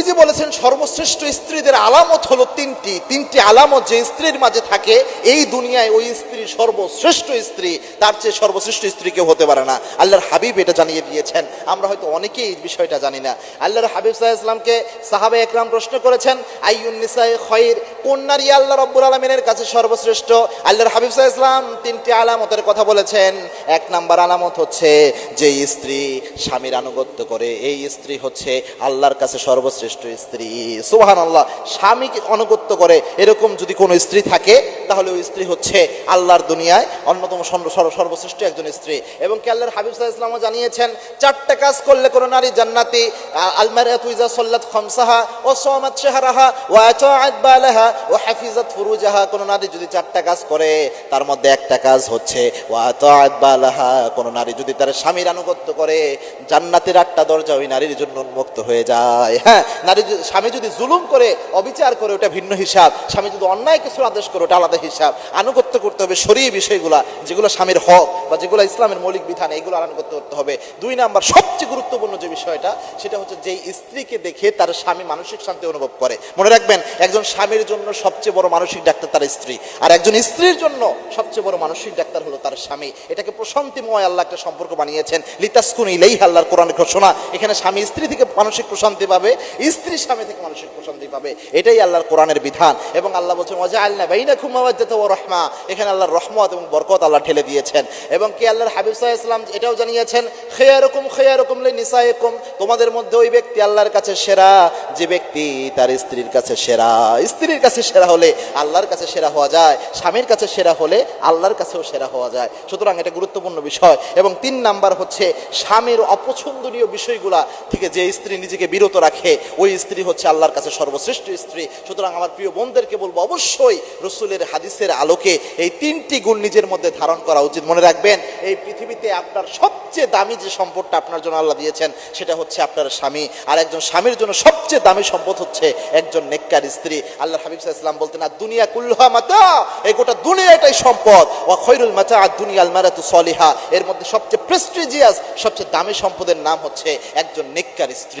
নবীজি বলেছেন সর্বশ্রেষ্ঠ স্ত্রীদের আলামত হলো তিনটি। তিনটি আলামত যে স্ত্রীর মাঝে থাকে, এই দুনিয়ায় ওই স্ত্রী সর্বশ্রেষ্ঠ স্ত্রী, তার চেয়ে সর্বশ্রেষ্ঠ স্ত্রী কেউ হতে পারে না। আল্লাহর হাবিব এটা জানিয়ে দিয়েছেন। আমরা হয়তো অনেকেই এই বিষয়টা জানি না। আল্লাহর হাবিব সাহা ইসলামকে সাহাবে একরাম প্রশ্ন করেছেন আইউন্নিসাই খয়ের কোন নারী আল্লাহ রব্বুল আলমিনের কাছে সর্বশ্রেষ্ঠ? আল্লাহর হাবিব সাহা ইসলাম তিনটি আলামতের কথা বলেছেন। এক নাম্বার আলামত হচ্ছে যে স্ত্রী স্বামীর আনুগত্য করে, এই স্ত্রী হচ্ছে আল্লাহর কাছে সর্বশ্রেষ্ঠ স্ত্রী। সুহান আল্লাহ স্বামীকে অনুগত্য করে এরকম যদি কোনো স্ত্রী থাকে, তাহলে ওই স্ত্রী হচ্ছে আল্লাহর দুনিয়ায় অন্যতম সর্ব- সর্ব- সর্বশ্রেষ্ঠ একজন স্ত্রী। এবং কি আল্লাহর হাবিব সাহা ইসলামও জানিয়েছেন, চারটে কাজ করলে কোনো নারী জান্নাতি। আলমারিয়াত উইজা সল্লাত খমসাহা ও সোমাত শাহরাহা ও আতাআত বালাহা ও হাফিজাত ফুরুজাহা। কোনো নারী যদি চারটা কাজ করে, তার মধ্যে একটা কাজ হচ্ছে ও আতাআত বালাহা। কোনো নারী যদি তার স্বামীর আনুগত্য করে, জান্নাতের আটটা দরজা ওই নারীর জন্য উন্মুক্ত হয়ে যায়। হ্যাঁ নারী স্বামী যদি জুলুম করে, অবিচার করে, ওটা ভিন্ন হিসাব। স্বামী যদি অন্যায় কিছু আদেশ করে, ওটা আলাদা হিসাব। আনুগত্য করতে হবে শরীর বিষয়গুলা, যেগুলো স্বামীর হক বা যেগুলো ইসলামের মৌলিক বিধান এগুলো আনুগত্য করতে হবে। দুই নাম্বার, সবচেয়ে গুরুত্বপূর্ণ যে বিষয়টা, সেটা হচ্ছে যে স্ত্রীকে দেখে তার স্বামী মানসিক শান্তি অনুভব করে। মনে রাখবেন, একজন স্বামীর জন্য সবচেয়ে বড় মানসিক ডাক্তার তার স্ত্রী। আর একজন স্ত্রীর জন্য সবচেয়ে বড় মানসিক ডাক্তার হলো তার স্বামী। এটাকে প্রশান্তিময় আল্লাহ একটা সম্পর্ক বানিয়েছেন। লিতাসকুন ইলেই আল্লাহর কোরআন ঘোষণা। এখানে স্বামী স্ত্রী থেকে মানসিক প্রশান্তি পাবে। স্ত্রী স্বামী থেকে মানসিক প্রশান্তি পাবে। এটাই আল্লাহর কোরআনের বিধান। এবং আল্লাহ বলছেন ওয়াজা আল্লাহ বাইনা খুমাওয়াজ্জাত ও রহমা। এখানে আল্লাহর রহমত এবং বরকত আল্লাহ ঠেলে দিয়েছেন। এবং কি আল্লাহর হাবিব সাহা ইসলাম এটাও জানিয়েছেন, খেয়ারকম খেয়ারকম লে নিসায়কম তোমাদের মধ্যে ওই ব্যক্তি আল্লাহর কাছে সেরা, যে ব্যক্তি তার স্ত্রীর কাছে সেরা। স্ত্রীর কাছে সেরা হলে আল্লাহর কাছে সেরা হওয়া যায়, স্বামীর কাছে সেরা হলে আল্লাহর কাছেও সেরা হওয়া যায়। সুতরাং এটা গুরুত্বপূর্ণ বিষয়। এবং তিন নাম্বার হচ্ছে, স্বামীর অপছন্দনীয় বিষয়গুলা থেকে যে স্ত্রী নিজেকে বিরত রাখে, ওই স্ত্রী হচ্ছে আল্লাহর কাছে সর্বশ্রেষ্ঠ স্ত্রী। সুতরাং আমার প্রিয় বোনদেরকে বলব, অবশ্যই রসুলের হাদিসের আলোকে এই তিনটি গুণ নিজের মধ্যে ধারণ করা উচিত। মনে রাখবেন, এই পৃথিবীতে আপনার সবচেয়ে দামি যে সম্পদটা আপনার জন্য আল্লাহ দিয়েছেন, সেটা হচ্ছে আপনার স্বামী। আর একজন স্বামীর জন্য সবচেয়ে দামি সম্পদ হচ্ছে একজন নেককার স্ত্রী। আল্লাহ হাবিব ইসলাম বলতেন আর দুনিয়া কুল্লুহা মাতা এই গোটা দুনিয়াটাই সম্পদ। ওয়া খৈরুল মাতা আর দুনিয়া আল মারাতু সলিহা। এর মধ্যে সবচেয়ে প্রেস্টিজিয়াস সবচেয়ে দামি সম্পদের নাম হচ্ছে একজন নেককার স্ত্রী।